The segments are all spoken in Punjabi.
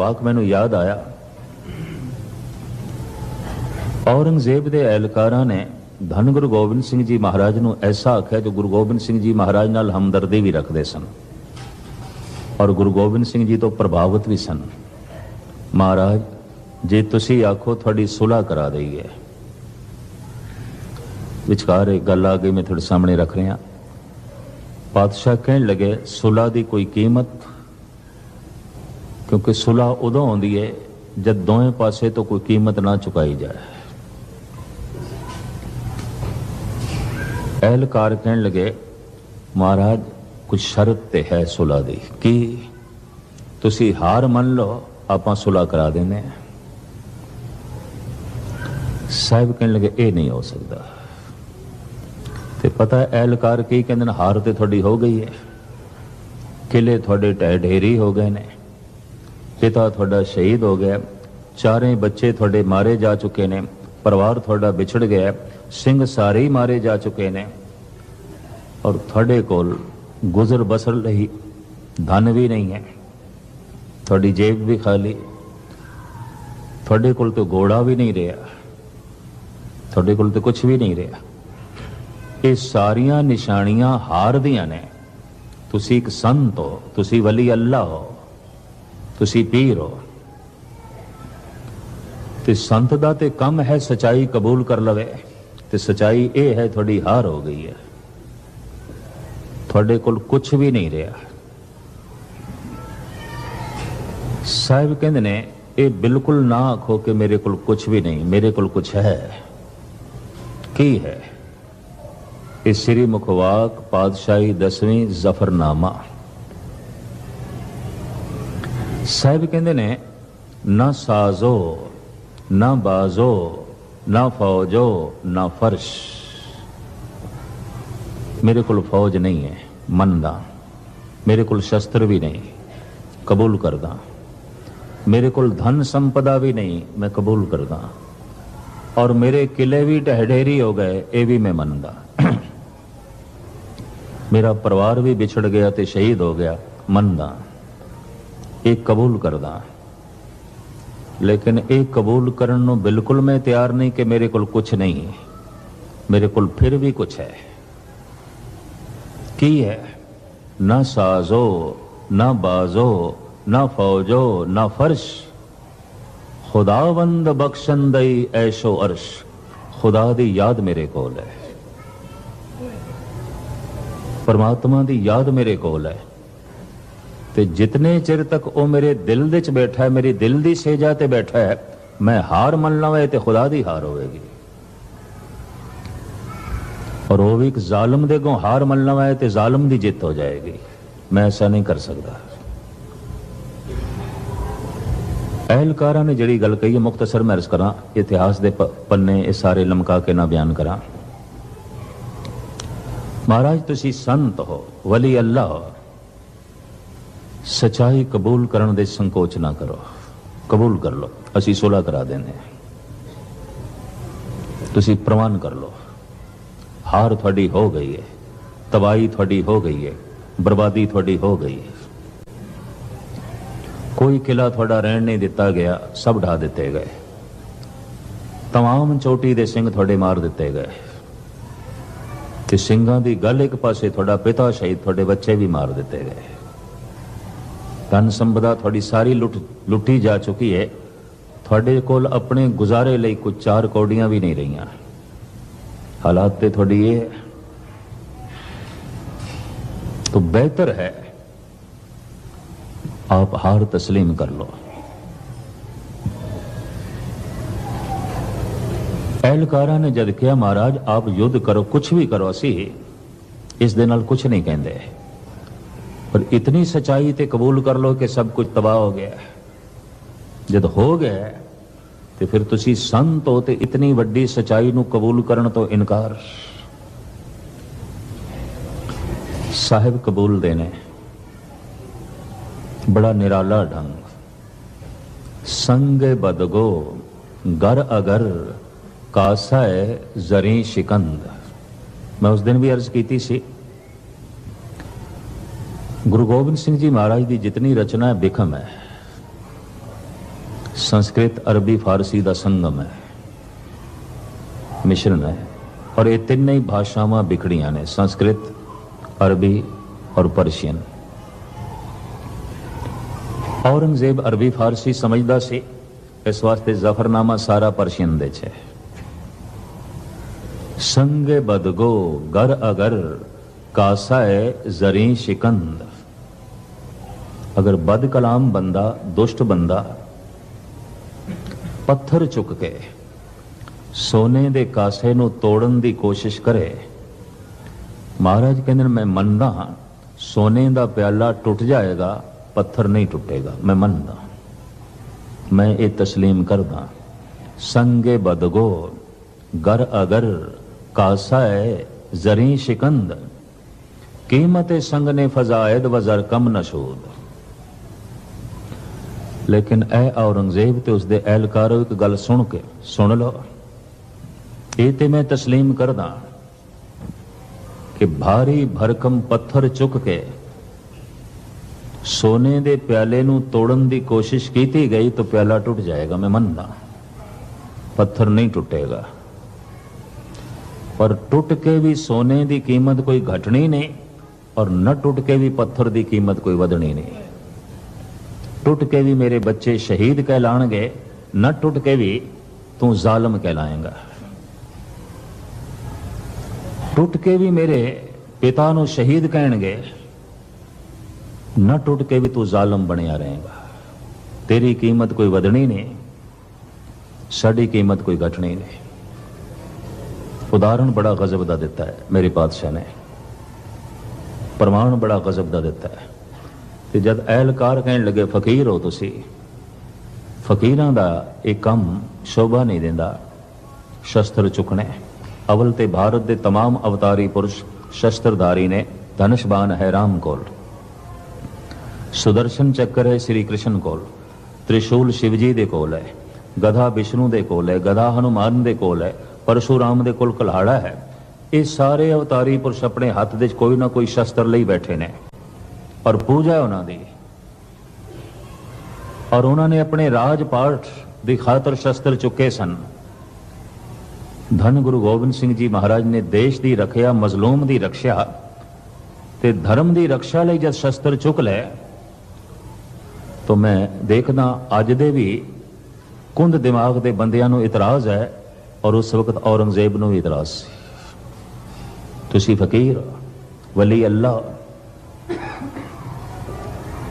ਵਾਕ ਮੈਨੂੰ ਯਾਦ ਆਇਆ। ਔਰੰਗਜ਼ੇਬ ਦੇ ਐਲਕਾਰਾਂ ਨੇ ਧੰਨ ਗੁਰੂ ਗੋਬਿੰਦ ਸਿੰਘ ਜੀ ਮਹਾਰਾਜ ਨੂੰ ਐਸਾ ਆਖਿਆ ਜੋ ਗੁਰੂ ਗੋਬਿੰਦ ਸਿੰਘ ਜੀ ਮਹਾਰਾਜ ਨਾਲ ਹਮਦਰਦੀ ਵੀ ਰੱਖਦੇ ਸਨ ਔਰ ਗੁਰੂ ਗੋਬਿੰਦ ਸਿੰਘ ਜੀ ਤੋਂ ਪ੍ਰਭਾਵਿਤ ਵੀ ਸਨ। ਮਹਾਰਾਜ, ਜੇ ਤੁਸੀਂ ਆਖੋ ਤੁਹਾਡੀ ਸੁਲ੍ਹਾ ਕਰਾ ਦਈਏ। ਵਿਚਕਾਰ ਇੱਕ ਗੱਲ ਆ ਗਈ ਮੈਂ ਤੁਹਾਡੇ ਸਾਹਮਣੇ ਰੱਖ ਰਿਹਾ। ਪਾਤਸ਼ਾਹ ਕਹਿਣ ਲੱਗੇ, ਸੁਲ੍ਹਾ ਦੀ ਕੋਈ ਕੀਮਤ ਕਿਉਂਕਿ ਸੁਲ੍ਹਾ ਉਦੋਂ ਆਉਂਦੀ ਹੈ ਜਦ ਦੋਵੇਂ ਪਾਸੇ ਤੋਂ ਕੋਈ ਕੀਮਤ ਨਾ ਚੁਕਾਈ ਜਾਏ। ਐਲਕਾਰ ਕਹਿਣ ਲਗੇ, ਮਹਾਰਾਜ ਕੁਝ ਸ਼ਰਤ ਤੇ ਹੈ ਸੁਲ੍ਹਾ ਦੀ। ਕਿ ਤੁਸੀਂ ਹਾਰ ਮੰਨ ਲਓ, ਆਪਾਂ ਸੁਲ੍ਹਾ ਕਰਾ ਦਿੰਦੇ ਹਾਂ? ਸਾਹਿਬ ਕਹਿਣ ਲਗੇ, ਇਹ ਨਹੀਂ ਹੋ ਸਕਦਾ। ਤੇ ਪਤਾ ਹੈ ਐਲਕਾਰ ਕੀ ਕਹਿੰਦੇ ਨੇ, ਹਾਰ ਤੇ ਤੁਹਾਡੀ ਹੋ ਗਈ ਹੈ ਕਿਲੇ ਤੁਹਾਡੇ ਢਹਿ ਢੇਰੀ ਹੋ ਗਏ ਨੇ। ਪਿਤਾ ਤੁਹਾਡਾ ਸ਼ਹੀਦ ਹੋ ਗਿਆ। ਚਾਰੇ ਬੱਚੇ ਤੁਹਾਡੇ ਮਾਰੇ ਜਾ ਚੁੱਕੇ ਨੇ। ਪਰਿਵਾਰ ਤੁਹਾਡਾ ਵਿਛੜ ਗਿਆ। ਸਿੰਘ ਸਾਰੇ ਹੀ ਮਾਰੇ ਜਾ ਚੁੱਕੇ ਨੇ। ਔਰ ਤੁਹਾਡੇ ਕੋਲ ਗੁਜ਼ਰ ਬਸਰ ਲਈ ਧਨ ਵੀ ਨਹੀਂ ਹੈ। ਤੁਹਾਡੀ ਜੇਬ ਵੀ ਖਾਲੀ। ਤੁਹਾਡੇ ਕੋਲ ਤੇ ਘੋੜਾ ਵੀ ਨਹੀਂ ਰਿਹਾ। ਤੁਹਾਡੇ ਕੋਲ ਤੇ ਕੁਝ ਵੀ ਨਹੀਂ ਰਿਹਾ। ਇਹ ਸਾਰੀਆਂ ਨਿਸ਼ਾਨੀਆਂ ਹਾਰ ਦੀਆਂ ਨੇ। ਤੁਸੀਂ ਇੱਕ ਸੰਤ ਹੋ। ਤੁਸੀਂ ਵਲੀ ਅੱਲਾ ਹੋ। ਤੁਸੀਂ ਪੀਰ ਹੋ। ਤੇ ਸੰਤ ਦਾ ਤੇ ਕੰਮ ਹੈ ਸਚਾਈ ਕਬੂਲ ਕਰ ਲਵੇ। ਤੇ ਸਚਾਈ ਇਹ ਹੈ ਤੁਹਾਡੀ ਹਾਰ ਹੋ ਗਈ ਹੈ। ਤੁਹਾਡੇ ਕੋਲ ਕੁਝ ਵੀ ਨਹੀਂ ਰਿਹਾ। ਸਾਹਿਬ ਕਹਿੰਦੇ ਨੇ, ਇਹ ਬਿਲਕੁਲ ਨਾ ਆਖੋ ਕਿ ਮੇਰੇ ਕੋਲ ਕੁਝ ਵੀ ਨਹੀਂ, ਮੇਰੇ ਕੋਲ ਕੁਝ ਹੈ। ਕੀ ਹੈ? ਇਹ ਸ੍ਰੀ ਮੁਖਵਾਕ ਪਾਤਸ਼ਾਹੀ ਦਸਵੀਂ ਜ਼ਫਰਨਾਮਾ। ਸਾਹਿਬ ਕਹਿੰਦੇ ਨੇ ਨਾ ਸਾਜ਼ੋ ਨਾ ਬਾਜ਼ੋ ਨਾ ਫੌਜੋ ਨਾ ਫਰਸ਼ ਮੇਰੇ ਕੋਲ ਫੌਜ ਨਹੀਂ ਹੈ ਮੰਨਦਾ ਮੇਰੇ ਕੋਲ ਸ਼ਸਤਰ ਵੀ ਨਹੀਂ ਕਬੂਲ ਕਰਦਾ ਮੇਰੇ ਕੋਲ ਧਨ ਸੰਪਦਾ ਵੀ ਨਹੀਂ ਮੈਂ ਕਬੂਲ ਕਰਦਾ ਔਰ ਮੇਰੇ ਕਿਲੇ ਵੀ ਢਹਿ ਹੋ ਗਏ ਇਹ ਵੀ ਮੈਂ ਮੰਨਦਾ ਮੇਰਾ ਪਰਿਵਾਰ ਵੀ ਵਿਛੜ ਗਿਆ ਤੇ ਸ਼ਹੀਦ ਹੋ ਗਿਆ ਮੰਨਦਾ ਇਹ ਕਬੂਲ ਕਰਦਾ ਲੇਕਿਨ ਇਹ ਕਬੂਲ ਕਰਨ ਨੂੰ ਬਿਲਕੁਲ ਮੈਂ ਤਿਆਰ ਨਹੀਂ ਕਿ ਮੇਰੇ ਕੋਲ ਕੁਝ ਨਹੀਂ ਹੈ। ਮੇਰੇ ਕੋਲ ਫਿਰ ਵੀ ਕੁਝ ਹੈ। ਕੀ ਹੈ? ਨਾ ਸਾਜ਼ੋ, ਨਾ ਬਾਜ਼ੋ, ਨਾ ਫੌਜੋ, ਨਾ ਫਰਸ਼। ਖੁਦਾਵੰਦ ਬਖਸ਼ੰਦਈ ਐਸ਼ੋ ਅਰਸ਼। ਖੁਦਾ ਦੀ ਯਾਦ ਮੇਰੇ ਕੋਲ ਹੈ। ਪਰਮਾਤਮਾ ਦੀ ਯਾਦ ਮੇਰੇ ਕੋਲ ਹੈ। ਤੇ ਜਿਤਨੇ ਚਿਰ ਤੱਕ ਉਹ ਮੇਰੇ ਦਿਲ ਦੇ ਵਿੱਚ ਬੈਠਾ ਹੈ, ਮੇਰੀ ਦਿਲ ਦੀ ਸੇਜਾ ਤੇ ਬੈਠਾ ਹੈ, ਮੈਂ ਹਾਰ ਮੰਨ ਲਵਾਂ ਤੇ ਖੁਦਾ ਦੀ ਹਾਰ ਹੋਵੇਗੀ। ਔਰ ਉਹ ਵੀ ਇੱਕ ਜ਼ਾਲਮ ਦੇ ਗੋਂ ਹਾਰ ਮੰਨ ਲਵਾਂ ਤੇ ਜ਼ਾਲਮ ਦੀ ਜਿੱਤ ਹੋ ਜਾਏਗੀ। ਮੈਂ ਐਸਾ ਨਹੀਂ ਕਰ ਸਕਦਾ। ਅਹਿਲਕਾਰਾਂ ਨੇ ਜਿਹੜੀ ਗੱਲ ਕਹੀ ਹੈ ਮੁਖਤਸਰ ਮੈਂ ਅਰਜ਼ ਕਰਾਂ, ਇਤਿਹਾਸ ਦੇ ਪੰਨੇ ਇਹ ਸਾਰੇ ਲਮਕਾ ਕੇ ਨਾ ਬਿਆਨ ਕਰਾਂ। ਮਹਾਰਾਜ, ਤੁਸੀਂ ਸੰਤ ਹੋ, ਵਲੀ ਅੱਲਾ ਹੋ। ਸਚਾਈ ਕਬੂਲ ਕਰਨ ਦੇ ਸੰਕੋਚ ਨਾ ਕਰੋ ਕਬੂਲ ਕਰ ਲਓ ਅਸੀਂ ਸੁਲਾ ਕਰਾ ਦਿੰਦੇ ਹਾਂ ਤੁਸੀਂ ਪ੍ਰਮਾਣ ਕਰ ਲਓ ਹਾਰ ਤੁਹਾਡੀ ਹੋ ਗਈ ਹੈ ਤਬਾਈ ਤੁਹਾਡੀ ਹੋ ਗਈ ਹੈ ਬਰਬਾਦੀ ਤੁਹਾਡੀ ਹੋ ਗਈ ਹੈ ਕੋਈ ਕਿਲਾ ਤੁਹਾਡਾ ਰਹਿਣ ਨਹੀਂ ਦਿੱਤਾ ਗਿਆ ਸਭ ਢਾ ਦਿੱਤੇ ਗਏ तमाम ਚੋਟੀ ਦੇ ਸਿੰਘ ਤੁਹਾਡੇ ਮਾਰ ਦਿੱਤੇ ਗਏ ਤੇ ਸਿੰਘਾਂ ਦੀ ਗੱਲ ਇੱਕ ਪਾਸੇ ਤੁਹਾਡਾ ਪਿਤਾ ਸ਼ਹੀਦ ਤੁਹਾਡੇ ਬੱਚੇ ਵੀ ਮਾਰ ਦਿੱਤੇ ਗਏ ਧਨ ਸੰਪਦਾ ਤੁਹਾਡੀ ਸਾਰੀ ਲੁੱਟ ਲੁੱਟੀ ਜਾ ਚੁੱਕੀ ਹੈ ਤੁਹਾਡੇ ਕੋਲ ਆਪਣੇ ਗੁਜ਼ਾਰੇ ਲਈ ਕੁਝ ਚਾਰ ਕੌਡੀਆਂ ਵੀ ਨਹੀਂ ਰਹੀਆਂ ਹਾਲਾਤ ਤੇ ਤੁਹਾਡੀ ਇਹ ਹੈ तो बेहतर है आप हार तस्लीम कर लो ਐਲਕਾਰਾਂ ਨੇ ਜਦ ਕਿਹਾ ਮਹਾਰਾਜ ਆਪ ਯੁੱਧ ਕਰੋ ਕੁਝ ਵੀ ਕਰੋ ਅਸੀਂ ਇਸ ਦੇ ਨਾਲ ਕੁਝ ਨਹੀਂ ਕਹਿੰਦੇ ਪਰ ਇਤਨੀ ਸਚਾਈ ਤੇ ਕਬੂਲ ਕਰ ਲੋ ਕਿ ਸਭ ਕੁਝ ਤਬਾਹ ਹੋ ਗਿਆ ਜਦ ਹੋ ਗਿਆ ਤੇ ਫਿਰ ਤੁਸੀਂ ਸੰਤ ਹੋ ਤੇ ਇਤਨੀ ਵੱਡੀ ਸਚਾਈ ਨੂੰ ਕਬੂਲ ਕਰਨ ਤੋਂ ਇਨਕਾਰ ਸਾਹਿਬ ਕਬੂਲ ਦੇ ਨੇ ਬੜਾ ਨਿਰਾਲਾ ਢੰਗ ਸੰਗ ਬਦਗੋ ਗਰ ਅਗਰ ਕਾਸਾ ਹੈ ਜ਼ਰੀ ਸ਼ਿਕੰਦ ਮੈਂ ਉਸ ਦਿਨ ਵੀ ਅਰਜ਼ ਕੀਤੀ ਸੀ ਗੁਰੂ ਗੋਬਿੰਦ ਸਿੰਘ ਜੀ ਮਹਾਰਾਜ ਦੀ ਜਿਤਨੀ ਰਚਨਾ ਹੈ, ਬਿਖਮ ਹੈ। ਸੰਸਕ੍ਰਿਤ, ਅਰਬੀ, ਫਾਰਸੀ ਦਾ ਸੰਗਮ ਹੈ। ਮਿਸ਼ਰਣ ਹੈ। ਔਰ ਇਹ ਤਿੰਨੇ ਹੀ ਭਾਸ਼ਾਵਾਂ ਵਿਖੜੀਆਂ ਨੇ, ਸੰਸਕ੍ਰਿਤ, ਅਰਬੀ ਔਰ ਪਰਸ਼ੀਅਨ। ਔਰੰਗਜ਼ੇਬ ਅਰਬੀ ਫਾਰਸੀ ਸਮਝਦਾ ਸੀ, ਇਸ ਵਾਸਤੇ ਜ਼ਫਰਨਾਮਾ ਸਾਰਾ ਪਰਸ਼ੀਅਨ ਦੇ ਚ ਹੈ। ਸੰਗੇ ਬਦਗੋ ਗਰ ਅਗਰ ਕਾਸਾਏ ਜ਼ਰੀ ਸ਼ਿਕੰਦ। ਅਗਰ ਬਦ ਕਲਾਮ ਬੰਦਾ, ਦੁਸ਼ਟ ਬੰਦਾ, ਪੱਥਰ ਚੁੱਕ ਕੇ ਸੋਨੇ ਦੇ ਕਾਸੇ ਨੂੰ ਤੋੜਨ ਦੀ ਕੋਸ਼ਿਸ਼ ਕਰੇ, ਮਹਾਰਾਜ ਕਹਿੰਦੇ ਮੈਂ ਮੰਨਦਾ ਹਾਂ, ਸੋਨੇ ਦਾ ਪਿਆਲਾ ਟੁੱਟ ਜਾਏਗਾ, ਪੱਥਰ ਨਹੀਂ ਟੁੱਟੇਗਾ। ਮੈਂ ਮੰਨਦਾ ਮੈਂ ਇਹ ਤਸਲੀਮ ਕਰਦਾ ਸੰਗੇ ਬਦਗੋ ਗਰ ਅਗਰ ਕਾਸਾ ਹੈ, ਜ਼ਰੀ ਸ਼ਿਕੰਦ, ਕੀਮਤ ਸੰਗ ਨੇ ਫਜ਼ਾਇਦ ਵਜ਼ਰ ਕਮ ਨਸ਼ੂਦ। ਲੇਕਿਨ ਇਹ ਔਰੰਗਜ਼ੇਬ ਤੇ ਉਸਦੇ ਅਹਿਲਕਾਰੋ ਇੱਕ ਗੱਲ ਸੁਣ ਕੇ, ਸੁਣ ਲਓ। ਇਹ ਤੇ ਮੈਂ ਤਸਲੀਮ ਕਰਦਾ ਕਿ ਭਾਰੀ ਭਰਕਮ ਪੱਥਰ ਚੁੱਕ ਕੇ ਸੋਨੇ ਦੇ ਪਿਆਲੇ ਨੂੰ ਤੋੜਨ ਦੀ ਕੋਸ਼ਿਸ਼ ਕੀਤੀ ਗਈ ਤਾਂ ਪਿਆਲਾ ਟੁੱਟ ਜਾਏਗਾ, ਮੈਂ ਮੰਨਦਾ। ਪੱਥਰ ਨਹੀਂ ਟੁੱਟੇਗਾ। ਪਰ ਟੁੱਟ ਕੇ ਵੀ ਸੋਨੇ ਦੀ ਕੀਮਤ ਕੋਈ ਘਟਣੀ ਨਹੀਂ ਔਰ ਨਾ ਟੁੱਟ ਕੇ ਵੀ ਪੱਥਰ ਦੀ ਕੀਮਤ ਕੋਈ ਵਧਣੀ ਨਹੀਂ। ਟੁੱਟ ਕੇ ਵੀ ਮੇਰੇ ਬੱਚੇ ਸ਼ਹੀਦ ਕਹਿਲਾਣਗੇ, ਨਾ ਟੁੱਟ ਕੇ ਵੀ ਤੂੰ ਜ਼ਾਲਮ ਕਹਿਲਾਏਗਾ। ਟੁੱਟ ਕੇ ਵੀ ਮੇਰੇ ਪਿਤਾ ਨੂੰ ਸ਼ਹੀਦ ਕਹਿਣਗੇ, ਨਾ ਟੁੱਟ ਕੇ ਵੀ ਤੂੰ ਜ਼ਾਲਮ ਬਣਿਆ ਰਹੇਗਾ। ਤੇਰੀ ਕੀਮਤ ਕੋਈ ਵਧਣੀ ਨਹੀਂ, ਸਾਡੀ ਕੀਮਤ ਕੋਈ ਘਟਣੀ ਨਹੀਂ। ਉਦਾਹਰਣ ਬੜਾ ਗਜ਼ਬ ਦਾ ਦਿੱਤਾ ਹੈ, ਮੇਰੇ ਪਾਤਸ਼ਾਹ ਨੇ। ਪ੍ਰਮਾਣ ਬੜਾ ਗਜ਼ਬ ਦਾ ਦਿੱਤਾ ਹੈ। ਤੇ ਜਦ ਅਹਿਲਕਾਰ ਕਹਿਣ ਲੱਗੇ ਫਕੀਰ ਹੋ ਤੁਸੀਂ ਫਕੀਰਾਂ ਦਾ ਇਹ ਕੰਮ ਸ਼ੋਭਾ ਨਹੀਂ ਦਿੰਦਾ ਸ਼ਸਤਰ ਚੁੱਕਣੇ ਅਵਲ ਤੇ ਭਾਰਤ ਦੇ तमाम ਅਵਤਾਰੀ ਪੁਰਸ਼ ਸ਼ਸਤਰਧਾਰੀ ਨੇ ਧਨਸ਼ਬਾਨ ਹੈ ਰਾਮ ਕੋਲ ਸੁਦਰਸ਼ਨ ਚੱਕਰ ਹੈ ਸ੍ਰੀ ਕ੍ਰਿਸ਼ਨ ਕੋਲ ਤ੍ਰਿਸ਼ੂਲ ਸ਼ਿਵਜੀ ਦੇ ਕੋਲ ਹੈ ਗਧਾ ਵਿਸ਼ਨੂੰ ਦੇ ਕੋਲ ਹੈ ਗਧਾ ਹਨੂਮਾਨ ਦੇ ਕੋਲ ਹੈ ਪਰਸ਼ੂਰਾਮ ਦੇ ਕੋਲ ਕੁਲਹਾੜਾ ਹੈ ਇਹ ਸਾਰੇ ਅਵਤਾਰੀ ਪੁਰਸ਼ ਆਪਣੇ ਹੱਥ ਦੇ 'ਚ ਕੋਈ ਨਾ ਕੋਈ ਸ਼ਸਤਰ ਲਈ ਬੈਠੇ ਨੇ ਔਰ ਪੂਜਾ ਉਹਨਾਂ ਦੀ। ਔਰ ਉਹਨਾਂ ਨੇ ਆਪਣੇ ਰਾਜ ਪਾਠ ਦੀ ਖਾਤਰ ਸ਼ਸਤਰ ਚੁੱਕੇ ਸਨ। ਧੰਨ ਗੁਰੂ ਗੋਬਿੰਦ ਸਿੰਘ ਜੀ ਮਹਾਰਾਜ ਨੇ ਦੇਸ਼ ਦੀ ਰੱਖਿਆ, ਮਜ਼ਲੂਮ ਦੀ ਰੱਖਿਆ ਤੇ ਧਰਮ ਦੀ ਰੱਖਿਆ ਲਈ ਜਦ ਸ਼ਸਤਰ ਚੁੱਕ ਲਏ, ਤਾਂ ਮੈਂ ਦੇਖਦਾ ਅੱਜ ਦੇ ਵੀ ਕੁੰਦ ਦਿਮਾਗ ਦੇ ਬੰਦਿਆਂ ਨੂੰ ਇਤਰਾਜ਼ ਹੈ ਔਰ ਉਸ ਵਕਤ ਔਰੰਗਜ਼ੇਬ ਨੂੰ ਵੀ ਇਤਰਾਜ਼ ਸੀ। ਤੁਸੀਂ ਫਕੀਰ ਵਲੀ ਅੱਲਾ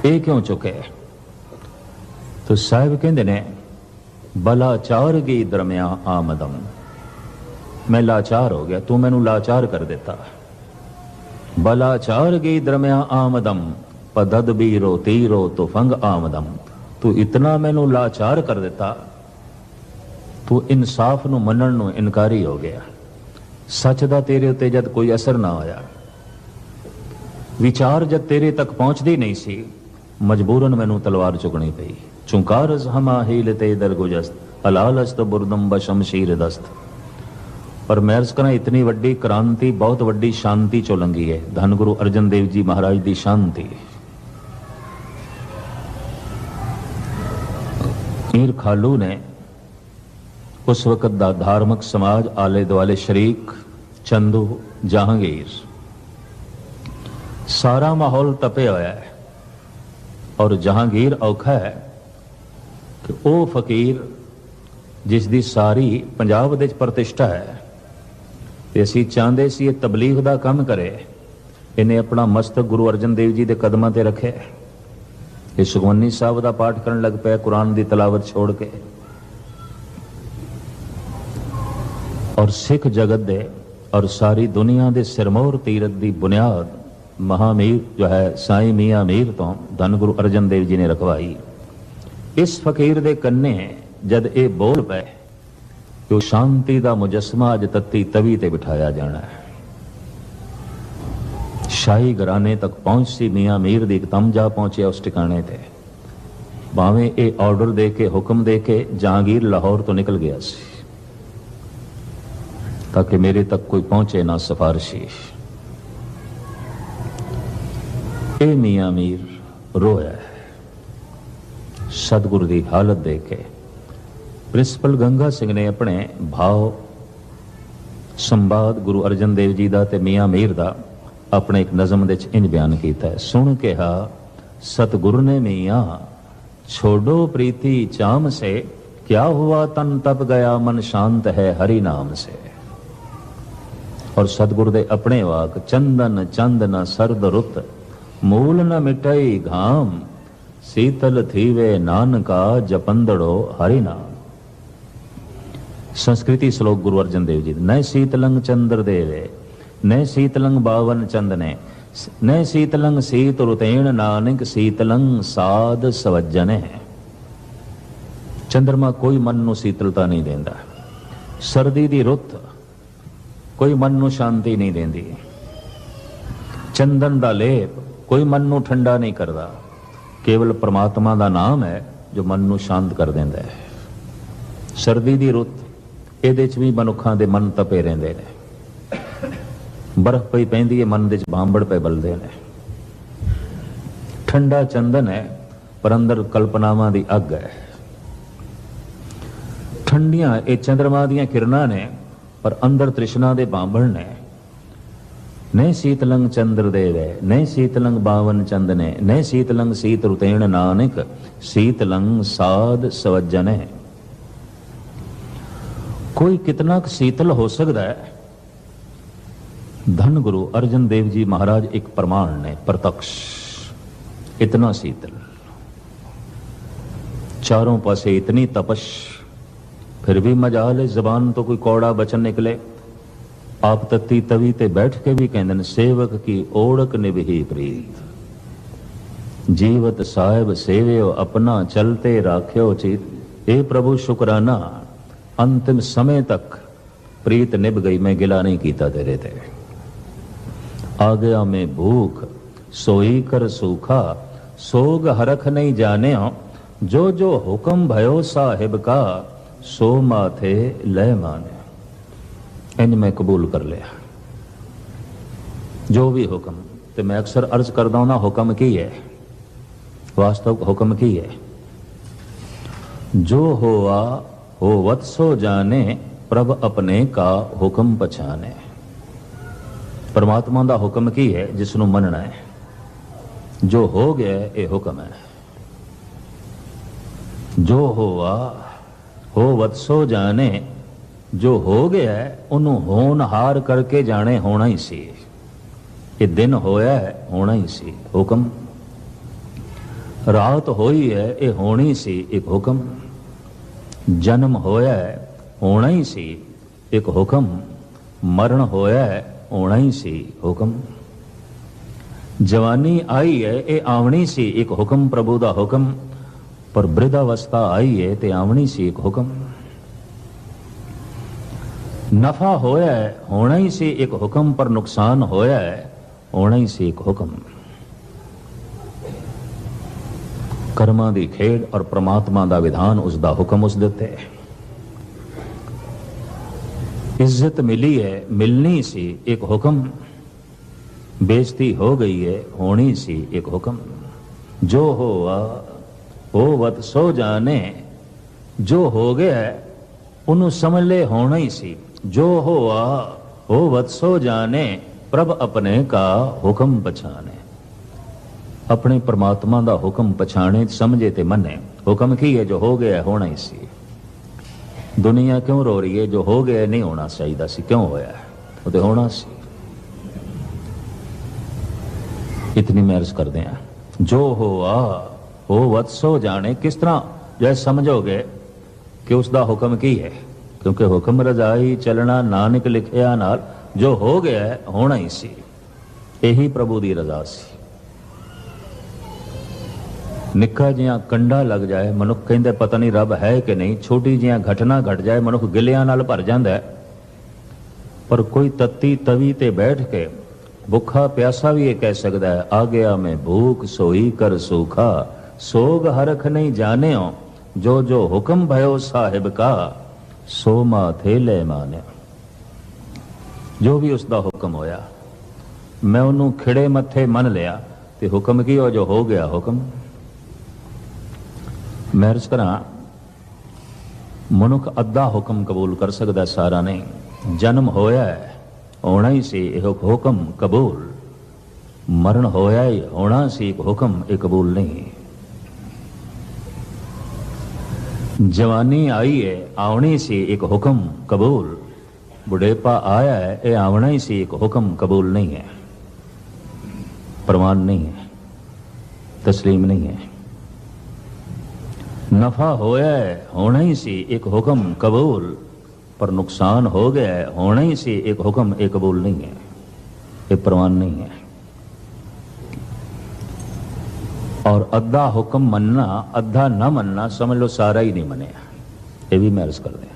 ਇਹ ਕਿਉਂ ਚੁੱਕਿਆ ਤੋ ਸਾਹਿਬ ਕਹਿੰਦੇ ਨੇ ਬਲਾਚਾਰ ਗਈ ਦਰਮਿਆ ਆਮਦਮ। ਮੈਂ ਲਾਚਾਰ ਹੋ ਗਿਆ, ਤੂੰ ਮੈਨੂੰ ਲਾਚਾਰ ਕਰ ਦਿੱਤਾ। ਬਲਾਚਾਰ ਗਈ ਦਰਮਿਆ ਆਮਦਮ, ਪਦਦ ਬੀਰੋ ਤੀਰੋ ਤੁਫੰਗ ਆਮਦਮ। ਤੂੰ ਇਤਨਾ ਮੈਨੂੰ ਲਾਚਾਰ ਕਰ ਦਿੱਤਾ, ਤੂੰ ਇਨਸਾਫ ਨੂੰ ਮੰਨਣ ਨੂੰ ਇਨਕਾਰੀ ਹੋ ਗਿਆ। ਸੱਚ ਦਾ ਤੇਰੇ ਉੱਤੇ ਜਦ ਕੋਈ ਅਸਰ ਨਾ ਹੋਇਆ। ਵਿਚਾਰ ਜਦ ਤੇਰੇ ਤੱਕ ਪਹੁੰਚਦੀ ਨਹੀਂ ਸੀ ਮਜਬੂਰਨ ਮੈਨੂੰ ਤਲਵਾਰ ਚੁਕਣੀ ਪਈ। ਚੁੰਕਾਰਜ਼ ਹਮਾ ਹੀਲਤੇ ਦਰਗੁਜਸਤ ਅਲਾਲਸਤ ਬੁਰਦਮ ਬਸ਼ਮਸ਼ੀਰ ਦਸਤ। ਪਰ ਮਹਿਰਜ ਕਰਾਂ, ਇਤਨੀ ਵੱਡੀ ਕ੍ਰਾਂਤੀ, ਬਹੁਤ ਵੱਡੀ ਸ਼ਾਂਤੀ ਚੋਂ ਲੰਗੀ ਹੈ ਧੰਨ ਗੁਰੂ ਅਰਜਨ ਦੇਵ ਜੀ ਮਹਾਰਾਜ ਦੀ ਸ਼ਾਂਤੀ। ਮੀਰ ਖਾਲੂ ਨੇ ਉਸ ਵਕਤ ਦਾ ਧਾਰਮਿਕ ਸਮਾਜ ਆਲੇ ਦੁਆਲੇ ਸ਼ਰੀਕ, ਚੰਦੂ, ਜਹਾਂਗੀਰ, ਸਾਰਾ ਮਾਹੌਲ ਤਪਿਆ ਹੋਇਆ ਹੈ। ਔਰ ਜਹਾਂਗੀਰ ਔਖਾ ਹੈ ਕਿ ਉਹ ਫਕੀਰ ਜਿਸ ਦੀ ਸਾਰੀ ਪੰਜਾਬ ਦੇ ਵਿੱਚ ਪ੍ਰਤਿਸ਼ਠਾ ਹੈ, ਤੇ ਅਸੀਂ ਚਾਹੁੰਦੇ ਸੀ ਇਹ ਤਬਲੀਗ ਦਾ ਕੰਮ ਕਰੇ, ਇਹਨੇ ਆਪਣਾ ਮਸਤਕ ਗੁਰੂ ਅਰਜਨ ਦੇਵ ਜੀ ਦੇ ਕਦਮਾਂ ਤੇ ਰੱਖਿਆ ਇਹ ਸੁਖਮਨੀ ਸਾਹਿਬ ਦਾ ਪਾਠ ਕਰਨ ਲੱਗ ਪਿਆ ਕੁਰਾਨ ਦੀ ਤਲਾਵਤ ਛੋੜ ਕੇ। ਔਰ ਸਿੱਖ ਜਗਤ ਦੇ ਔਰ ਸਾਰੀ ਦੁਨੀਆ ਦੇ ਸਿਰਮੌਰ ਤੀਰਤ ਦੀ ਬੁਨਿਆਦ ਮਹਾਮੀਰ ਜੋ ਹੈ ਸਾਈ ਮੀਆਂ ਮੀਰ ਤੋਂ ਧੰਨ ਗੁਰੂ ਅਰਜਨ ਦੇਵ ਜੀ ਨੇ ਰਖਵਾਈ। ਇਸ ਫਕੀਰ ਦੇ ਕੰਨੇ ਜਦ ਇਹ ਬੋਲ ਪਏ, ਕਿ ਸ਼ਾਂਤੀ ਦਾ ਮੁਜਸਮਾ ਅਜ ਤੱਤੀ ਤਵੀ ਤੇ ਬਿਠਾਇਆ ਜਾਣਾ ਹੈ। ਸ਼ਾਹੀ ਘਰਾਣੇ ਤੱਕ ਪਹੁੰਚ ਸੀ ਮੀਆਂ ਮੀਰ ਦੀ ਇਕਦਮ ਜਾ ਪਹੁੰਚਿਆ ਉਸ ਟਿਕਾਣੇ ਤੇ। ਭਾਵੇਂ ਇਹ ਆਰਡਰ ਦੇ ਕੇ, ਹੁਕਮ ਦੇ ਕੇ ਜਹਾਂਗੀਰ ਲਾਹੌਰ ਤੋਂ ਨਿਕਲ ਗਿਆ ਸੀ, ਤਾਂ ਕਿ ਮੇਰੇ ਤੱਕ ਕੋਈ ਪਹੁੰਚੇ ਨਾ ਸਿਫਾਰਸ਼ੀ। ਇਹ ਮੀਆਂ ਮੀਰ, ਰੋਇਆ ਹੈ। ਸਤਗੁਰ ਦੀ ਹਾਲਤ ਦੇਖ ਕੇ ਪ੍ਰਿੰਸੀਪਲ ਗੰਗਾ ਸਿੰਘ ਨੇ ਆਪਣੇ ਭਾਵ ਸੰਵਾਦ ਗੁਰੂ ਅਰਜਨ ਦੇਵ ਜੀ ਦਾ ਤੇ ਮੀਆਂ ਮੀਰ ਦਾ ਆਪਣੇ ਇੱਕ ਨਜ਼ਮ ਦੇ ਵਿੱਚ ਇੰਜ ਬਿਆਨ ਕੀਤਾ ਹੈ। ਸੁਣ ਕਿਹਾ, ਸਤਗੁਰ ਨੇ ਮੀਆਂ ਛੋੜੋ ਪ੍ਰੀਤੀ ਚਾਮ ਸੇ, ਕਿਆ ਹੁਆ ਤਨ ਤਪ ਗਿਆ ਮਨ ਸ਼ਾਂਤ ਹੈ ਹਰੀ ਨਾਮ ਸੇ। ਔਰ ਸਤਗੁਰ ਦੇ ਆਪਣੇ ਵਾਕ, ਚੰਦਨ ਚੰਦਨ ਸਰਦ ਰੁੱਤ ਮੂਲ ਨ ਮਿਟਈ ਘਾਮ, ਸੀਤਲ ਥੀਵੇ ਨਾਨਕਾ ਜਪੰਦੜੋ ਹਰੀ ਸੰਸਕ੍ਰਿਤੀ ਸ਼ਲੋਕ ਗੁਰੂ ਅਰਜਨ ਦੇਵ ਜੀ ਨੈ ਸੀਤਲੰਗ ਚੰਦਰ ਦੇਵੇ ਨੈ ਸੀਤਲੰਗ ਬਾਵਨ ਚੰਦਨੇ ਨੈ ਸੀਤਲੰਗ ਸੀਤ ਰੁਤੇਣ ਨਾਨਕ ਸੀਤਲੰਗ ਸਾਧ ਸਵਜਨੇ। ਚੰਦਰਮਾ ਕੋਈ ਮਨ ਨੂੰ ਸੀਤਲਤਾ ਨਹੀਂ ਦਿੰਦਾ। ਸਰਦੀ ਦੀ ਰੁੱਤ ਕੋਈ ਮਨ ਨੂੰ ਸ਼ਾਂਤੀ ਨਹੀਂ ਦਿੰਦੀ। ਚੰਦਨ ਦਾ ਲੇਪ ਕੋਈ ਮਨ ਨੂੰ ਠੰਡਾ ਨਹੀਂ ਕਰਦਾ। ਕੇਵਲ ਪ੍ਰਮਾਤਮਾ ਦਾ ਨਾਮ ਹੈ, ਜੋ ਮਨ ਨੂੰ ਸ਼ਾਂਤ ਕਰ ਦਿੰਦਾ ਹੈ। ਸਰਦੀ ਦੀ ਰੁੱਤ, ਇਹਦੇ ਚ ਵੀ ਮਨੁੱਖਾਂ ਦੇ ਮਨ ਤਪੇ ਰਹਿੰਦੇ ਨੇ। ਬਰਫ਼ ਪਈ ਪੈਂਦੀ ਹੈ, ਮਨ ਦੇ ਚ ਬਾਂਬੜ ਪਏ ਬਲਦੇ ਨੇ। ਠੰਡਾ ਚੰਦਨ ਹੈ, ਪਰ ਅੰਦਰ ਕਲਪਨਾਵਾਂ ਦੀ ਅੱਗ ਹੈ। ਠੰਡੀਆਂ ਇਹ ਚੰਦਰਮਾ ਦੀਆਂ ਕਿਰਨਾਂ ਨੇ, ਪਰ ਅੰਦਰ ਤ੍ਰਿਸ਼ਨਾ ਦੇ ਬਾਂਬੜ ਨੇ। ਨਹੀਂ ਸੀਤਲੰਗ ਚੰਦਰ ਦੇਵੇ ਨਹੀਂ ਸੀਤਲੰਗ ਬਾਵਨ ਚੰਦਨੇ ਨਹੀਂ ਸੀਤਲੰਗ ਸੀਤ ਰੁਤੇਣ ਨਾਨਕ ਸੀਤਲੰਗ ਸਾਧ ਸਵਜਨੇ। ਕੋਈ ਕਿਤਨਾ ਸੀਤਲ ਹੋ ਸਕਦਾ ਹੈ? ਧੰਨ ਗੁਰੂ ਅਰਜਨ ਦੇਵ ਜੀ ਮਹਾਰਾਜ ਇੱਕ ਪ੍ਰਮਾਣ ਨੇ, ਪ੍ਰਤਕਸ਼। ਇਤਨਾ ਸੀਤਲ। ਚਾਰੋਂ ਪਾਸੇ ਇਤਨੀ ਤਪਸ਼। ਫਿਰ ਵੀ ਮਜਾਲ ਹੈ, ਜ਼ਬਾਨ ਤੋਂ ਕੋਈ ਕੌੜਾ ਬਚਨ ਨਿਕਲੇ। ਆਪ ਤਤੀ ਤਵੀ ਤੇ ਬੈਠ ਕੇ ਵੀ ਕਹਿੰਦੇ ਨੇ ਸੇਵਕ ਕੀ ਓੜਕ ਨਿਭੀ ਪ੍ਰੀਤ ਜੀਵਤ ਸਾਹਿਬ ਸੇਵਿਓ ਆਪਣਾ ਚਲਤੇ ਰਾਖਿਓ ਚਿਤ ਇਹ ਪ੍ਰਭੂ ਸ਼ੁਕਰਾਨਾ ਅੰਤਿਮ ਸਮੇਂ ਤੱਕ ਪ੍ਰੀਤ ਨਿਭ ਗਈ ਮੈਂ ਗਿਲਾ ਨਹੀਂ ਕੀਤਾ ਤੇਰੇ ਤੇ ਆ ਗਿਆ ਮੈਂ ਭੂਖ ਸੋਈ ਕਰ ਸੂਖਾ ਸੋਗ ਹਰਖ ਨਹੀਂ ਜਾਣਿਆ ਜੋ ਜੋ ਹੁਕਮ ਭਇਓ ਸਾਹਿਬ ਕਾ ਸੋ ਮਾਥੇ ਲੈ ਮਾਨੇ ਇੰਜ ਮੈਂ ਕਬੂਲ ਕਰ ਲਿਆ। ਜੋ ਵੀ ਹੁਕਮ, ਤੇ ਮੈਂ ਅਕਸਰ ਅਰਜ਼ ਕਰਦਾ ਹਾਂ ਹੁਕਮ ਕੀ ਹੈ? ਵਾਸਤਵ ਹੁਕਮ ਕੀ ਹੈ? ਜੋ ਹੋਆ ਹੋ ਸੋ ਜਾਣੇ, ਪ੍ਰਭ ਆਪਣੇ ਕਾ ਹੁਕਮ ਪਛਾਨੇ ਪਰਮਾਤਮਾ ਦਾ ਹੁਕਮ ਕੀ ਹੈ? ਜਿਸ ਨੂੰ ਮੰਨਣਾ ਹੈ। ਜੋ ਹੋ ਗਿਆ, ਇਹ ਹੁਕਮ ਹੈ। ਜੋ ਹੋਆ ਹੋ ਸੋ ਜਾਣੇ ਜੋ ਹੋ ਗਿਆ ਉਹਨੂੰ ਹੋਣਹਾਰ ਕਰਕੇ ਜਾਣੇ ਹੋਣਾ ਹੀ ਸੀ। ਇਹ ਦਿਨ ਹੋਇਆ ਹੋਣਾ ਹੀ ਸੀ, ਹੁਕਮ। ਰਾਤ ਹੋਈ ਹੈ, ਇਹ ਹੋਣੀ ਸੀ ਇੱਕ ਹੁਕਮ। ਜਨਮ ਹੋਇਆ ਹੋਣਾ ਹੀ ਸੀ ਇੱਕ ਹੁਕਮ। ਮਰਨ ਹੋਇਆ ਹੋਣਾ ਹੀ ਸੀ ਹੁਕਮ। ਜਵਾਨੀ ਆਈ ਹੈ, ਇਹ ਆਵਣੀ ਸੀ ਇੱਕ ਹੁਕਮ, ਪ੍ਰਭੂ ਦਾ ਹੁਕਮ। ਪਰ ਬ੍ਰਿਧ ਅਵਸਥਾ ਆਈ ਹੈ, ਤੇ ਆਵਣੀ ਸੀ ਇੱਕ ਹੁਕਮ। ਨਫਾ ਹੋਇਆ ਹੋਣਾ ਹੀ ਸੀ ਇੱਕ ਹੁਕਮ, ਪਰ ਨੁਕਸਾਨ ਹੋਇਆ ਹੋਣਾ ਹੀ ਸੀ ਇੱਕ ਹੁਕਮ। ਕਰਮਾਂ ਦੀ ਖੇਡ ਔਰ ਪ੍ਰਮਾਤਮਾ ਦਾ ਵਿਧਾਨ ਉਸ ਦਾ ਹੁਕਮ ਉਸ ਦਿੱਤੇ। ਇੱਜ਼ਤ ਮਿਲੀ ਹੈ, ਮਿਲਣੀ ਸੀ ਇੱਕ ਹੁਕਮ। ਬੇਇੱਜ਼ਤੀ ਹੋ ਗਈ ਹੈ, ਹੋਣੀ ਸੀ ਇੱਕ ਹੁਕਮ। ਜੋ ਹੋਆ, ਹੋਵਤ ਸੋ ਜਾਣੇ। ਜੋ ਹੋ ਗਿਆ, ਉਹਨੂੰ ਸਮਝ ਲੈ ਹੋਣਾ ਹੀ ਸੀ। ਜੋ ਹੋਆ, ਹੋਵਤ ਸੋ ਜਾਣੇ, ਪ੍ਰਭ ਆਪਣੇ ਕਾ ਹੁਕਮ ਪਛਾਣੇ। ਆਪਣੇ ਪ੍ਰਮਾਤਮਾ ਦਾ ਹੁਕਮ ਪਛਾਣੇ, ਸਮਝੇ ਤੇ ਮੰਨੇ। ਹੁਕਮ ਕੀ ਹੈ ਜੋ ਹੋ ਗਿਆ ਹੋਣਾ ਹੀ ਸੀ। ਦੁਨੀਆ ਕਿਉਂ ਰੋ ਰਹੀ ਹੈ, ਜੋ ਹੋ ਗਿਆ ਨਹੀਂ ਹੋਣਾ ਚਾਹੀਦਾ ਸੀ। ਕਿਉਂ ਹੋਇਆ ਉਹ ਤੇ ਹੋਣਾ ਸੀ। ਇਤਨੀ ਮਹਿਰਜ ਕਰਦੇ ਆ ਜੋ ਹੋਆ ਉਹ ਵਤਸੋ ਜਾਣੇ, ਕਿਸ ਤਰ੍ਹਾਂ? ਜੇ ਸਮਝੋਗੇ ਕਿ ਉਸ ਦਾ ਹੁਕਮ ਕੀ ਹੈ? ਕਿਉਂਕਿ ਹੁਕਮ ਰਜ਼ਾਈ ਚੱਲਣਾ ਨਾਨਕ ਲਿਖਿਆ ਨਾਲ ਜੋ ਹੋ ਗਿਆ ਹੋਣਾ ਹੀ ਸੀ। ਇਹੀ ਪ੍ਰਭੂ ਦੀ ਰਜ਼ਾ ਸੀ। ਨਿੱਕਾ ਜਿਹਾ ਕੰਡਾ ਲੱਗ ਜਾਏ, ਮਨੁੱਖ ਕਹਿੰਦਾ, ਪਤਾ ਨਹੀਂ ਰੱਬ ਹੈ ਕਿ ਨਹੀਂ? ਛੋਟੀ ਜਿਹਾ ਘਟਨਾ ਘਟ ਜਾਏ, ਮਨੁੱਖ ਗਿਲਿਆਂ ਨਾਲ ਭਰ ਜਾਂਦਾ ਹੈ। ਪਰ ਕੋਈ ਤੱਤੀ ਤਵੀ ਤੇ ਬੈਠ ਕੇ ਭੁੱਖਾ ਪਿਆਸਾ ਵੀ ਇਹ ਕਹਿ ਸਕਦਾ ਹੈ, ਆ ਗਿਆ ਮੈਂ ਭੂਖ, ਸੋਈ ਕਰ ਸੂਖਾ, ਸੋਗ ਹਰਖ ਨਹੀਂ ਜਾਣਿਓ ਜੋ ਜੋ ਹੁਕਮ ਭਇਓ ਸਾਹਿਬ ਕਾ। ਸੋ ਮਾਥੇ ਲੈ ਮਾਨਿਆ। ਜੋ ਵੀ ਉਸ ਦਾ ਹੁਕਮ ਹੋਇਆ, ਮੈਂ ਉਹਨੂੰ ਖਿੜੇ ਮੱਥੇ ਮੰਨ ਲਿਆ ਤੇ ਹੁਕਮ ਕੀ ਹੋ ਜੋ ਹੋ ਗਿਆ ਹੁਕਮ? ਮੈਂ ਅਰਜ਼ ਕਰਾਂ, ਮਨੁੱਖ ਅੱਧਾ ਹੁਕਮ ਕਬੂਲ ਕਰ ਸਕਦਾ ਸਾਰਾ ਨਹੀਂ। ਜਨਮ ਹੋਇਆ ਹੈ, ਹੋਣਾ ਹੀ ਸੀ ਇਹ ਹੁਕਮ ਕਬੂਲ। ਮਰਨ ਹੋਇਆ ਹੀ ਹੋਣਾ ਸੀ ਇੱਕ ਹੁਕਮ, ਇਹ ਕਬੂਲ ਨਹੀਂ। ਜਵਾਨੀ ਆਈ ਹੈ ਆਉਣੀ ਸੀ ਇੱਕ ਹੁਕਮ ਕਬੂਲ ਬੁਢੇਪਾ ਆਇਆ ਹੈ ਇਹ ਆਉਣਾ ਹੀ ਸੀ ਇੱਕ ਹੁਕਮ ਕਬੂਲ ਨਹੀਂ ਹੈ ਪ੍ਰਮਾਣ ਨਹੀਂ ਹੈ ਤਸਲੀਮ ਨਹੀਂ ਹੈ ਨਫਾ ਹੋਇਆ ਹੈ ਹੋਣਾ ਹੀ ਸੀ ਇੱਕ ਹੁਕਮ ਕਬੂਲ ਪਰ ਨੁਕਸਾਨ ਹੋ ਗਿਆ ਹੈ ਹੋਣਾ ਹੀ ਸੀ ਇੱਕ ਹੁਕਮ ਇਹ ਕਬੂਲ ਨਹੀਂ ਹੈ ਇਹ ਪ੍ਰਮਾਣ ਨਹੀਂ ਹੈ और अद्धा हुक्म मनना अद्धा न मनना समझ लो सारा ही नहीं मनिया ये भी मैं अर्ज कर दिया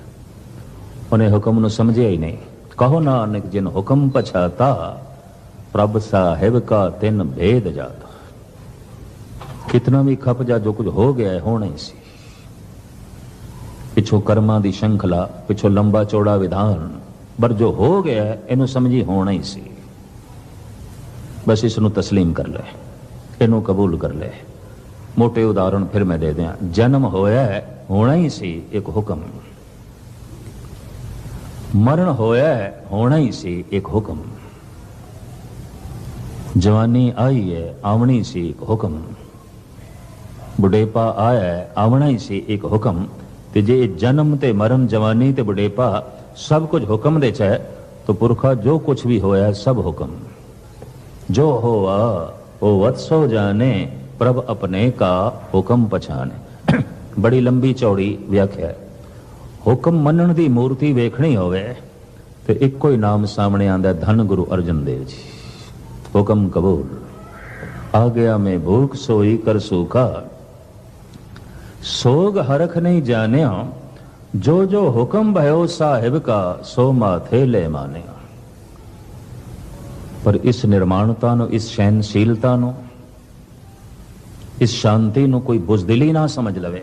उन्हें हुक्म ਨੂੰ ਸਮਝਿਆ ਹੀ ਨਹੀਂ ਕਹੋ ਨਾਨਕ ਜਿਨ ਹੁਕਮ ਪਛਾਤਾ ਪ੍ਰਭ ਸਾਹਿਬ ਕਾ ਤਿੰਨ ਭੇਦ ਜਾਤਾ ਕਿਤਨਾ ਵੀ ਖਪ ਜਾ ਜੋ ਕੁਝ ਹੋ ਗਿਆ ਹੈ ਹੋਣਾ ਹੀ ਸੀ ਪਿਛੋ ਕਰਮਾਂ ਦੀ ਸ਼ੰਖਲਾ ਪਿਛੋ ਲੰਬਾ ਚੌੜਾ ਵਿਧਾਨ ਪਰ ਜੋ ਹੋ ਗਿਆ ਹੈ, ਇਹਨੂੰ ਸਮਝੀ ਹੋਣਾ ਹੀ ਸੀ ਬਸ ਇਸ ਨੂੰ ਤਸਲੀਮ ਕਰ ਲੈ ਇਹਨੂੰ ਕਬੂਲ ਕਰ ਲੈ। ਮੋਟੇ ਉਦਾਹਰਣ ਫਿਰ ਮੈਂ ਦੇ ਦਿਆਂ। ਜਨਮ ਹੋਇਆ ਹੋਣਾ ਹੀ ਸੀ ਇੱਕ ਹੁਕਮ। ਮਰਨ ਹੋਇਆ ਹੋਣਾ ਹੀ ਸੀ ਇੱਕ ਹੁਕਮ। ਜਵਾਨੀ ਆਈ ਹੈ, ਆਵਣੀ ਸੀ ਇੱਕ ਹੁਕਮ। ਬੁਢੇਪਾ ਆਇਆ ਆਵਣਾ ਹੀ ਸੀ ਇੱਕ ਹੁਕਮ। ਤੇ ਜੇ ਜਨਮ ਤੇ ਮਰਨ, ਜਵਾਨੀ ਤੇ ਬੁਢੇਪਾ ਸਭ ਕੁਝ ਹੁਕਮ ਦੇ ਚ ਹੈ, ਤਾਂ ਪੁਰਖਾ ਜੋ ਕੁਛ ਵੀ ਹੋਇਆ ਸਭ ਹੁਕਮ। ਜੋ ਹੋਆ वो वत्सो जाने प्रभ अपने का ਹੁਕਮ ਪਛਾਣੇ ਬੜੀ ਲੰਬੀ ਚੌੜੀ ਵਿਆਖਿਆ ਹੈ ਹੁਕਮ ਮੰਨਣ ਦੀ ਮੂਰਤੀ ਵੇਖਣੀ ਹੋਵੇ ਤੇ ਇੱਕੋ ਹੀ ਨਾਮ ਸਾਹਮਣੇ ਆਂਦਾ ਹੈ, ਧੰਨ ਗੁਰੂ ਅਰਜਨ ਦੇਵ ਜੀ ਹੁਕਮ ਕਬੂਲ ਆ ਗਿਆ ਮੈਂ ਭੂਖ ਸੋਈ ਕਰ ਸੂਖਾ ਸੋਗ ਹਰਖ ਨਹੀਂ ਜਾਣਿਆ ਜੋ ਜੋ ਹੁਕਮ ਭਇਓ ਸਾਹਿਬ ਕਾ ਸੋ ਮਾਥੇ ਲੈ ਮਾਨਿਆ ਪਰ ਇਸ ਨਿਰਮਾਣਤਾ ਨੂੰ, ਇਸ ਸਹਿਨਸ਼ੀਲਤਾ ਨੂੰ, ਇਸ ਸ਼ਾਂਤੀ ਨੂੰ ਕੋਈ ਬੁਜ਼ਦਿਲੀ ਨਾ ਸਮਝ ਲਵੇ।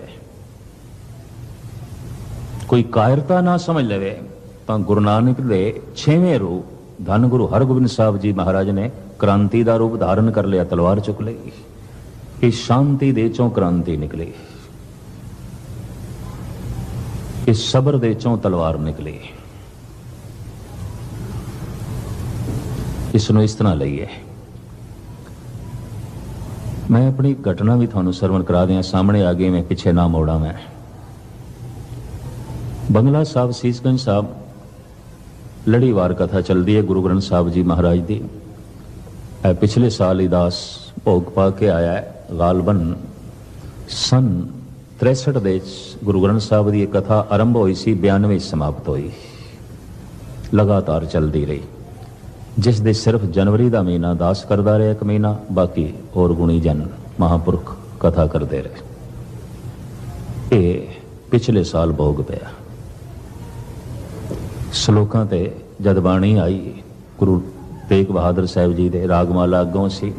ਕੋਈ ਕਾਇਰਤਾ ਨਾ ਸਮਝ ਲਵੇ, ਤਾਂ ਗੁਰੂ ਨਾਨਕ ਦੇ 6ਵੇਂ ਰੂਪ ਧੰਨ ਗੁਰੂ ਹਰਗੋਬਿੰਦ ਸਾਹਿਬ ਜੀ ਮਹਾਰਾਜ ਨੇ ਕ੍ਰਾਂਤੀ ਦਾ ਰੂਪ ਧਾਰਨ ਕਰ ਲਿਆ, ਤਲਵਾਰ ਚੁੱਕ ਲਈ। ਇਹ ਸ਼ਾਂਤੀ ਦੇ ਚੋਂ ਕ੍ਰਾਂਤੀ ਨਿਕਲੀ। ਇਸ ਸਬਰ ਦੇ ਚੋਂ ਤਲਵਾਰ ਨਿਕਲੀ। ਇਸ ਨੂੰ ਇਸ ਤਰ੍ਹਾਂ ਲਈਏ। ਮੈਂ ਆਪਣੀ ਘਟਨਾ ਵੀ ਤੁਹਾਨੂੰ ਸਰਵਣ ਕਰਾ ਦਿਆਂ, ਸਾਹਮਣੇ ਆ ਗਈ ਮੈਂ ਪਿੱਛੇ ਨਾ ਮੋੜਾਂ ਮੈਂ। ਬੰਗਲਾ ਸਾਹਿਬ ਸੀਸਗੰਜ ਸਾਹਿਬ, ਲੜੀਵਾਰ ਕਥਾ ਚੱਲਦੀ ਹੈ ਗੁਰੂ ਗ੍ਰੰਥ ਸਾਹਿਬ ਜੀ ਮਹਾਰਾਜ ਦੀ। ਇਹ ਪਿਛਲੇ ਸਾਲ ਹੀ ਦਾਸ ਭੋਗ ਪਾ ਕੇ ਆਇਆ ਹੈ, ਗਾਲਬਨ ਸਨ 63 ਦੇ ਗੁਰੂ ਗ੍ਰੰਥ ਸਾਹਿਬ ਦੀ ਇਹ ਕਥਾ ਆਰੰਭ ਹੋਈ ਸੀ 92 ਸਮਾਪਤ ਹੋਈ। ਲਗਾਤਾਰ ਚੱਲਦੀ ਰਹੀ। ਜਿਸ ਦੇ ਸਿਰਫ ਜਨਵਰੀ ਦਾ ਮਹੀਨਾ ਦਾਸ ਕਰਦਾ ਰਿਹਾ ਇੱਕ ਮਹੀਨਾ, ਬਾਕੀ ਹੋਰ ਗੁਣੀ ਜਨ ਮਹਾਪੁਰਖ ਕਥਾ ਕਰਦੇ ਰਹੇ। ਇਹ ਪਿਛਲੇ ਸਾਲ ਭੋਗ ਪਿਆ। ਸ਼ਲੋਕਾਂ ਤੇ ਜਦ ਬਾਣੀ ਆਈ, ਗੁਰੂ ਤੇਗ ਬਹਾਦਰ ਸਾਹਿਬ ਜੀ ਦੇ ਰਾਗਮਾਲਾ ਅੱਗੋਂ ਸੀ।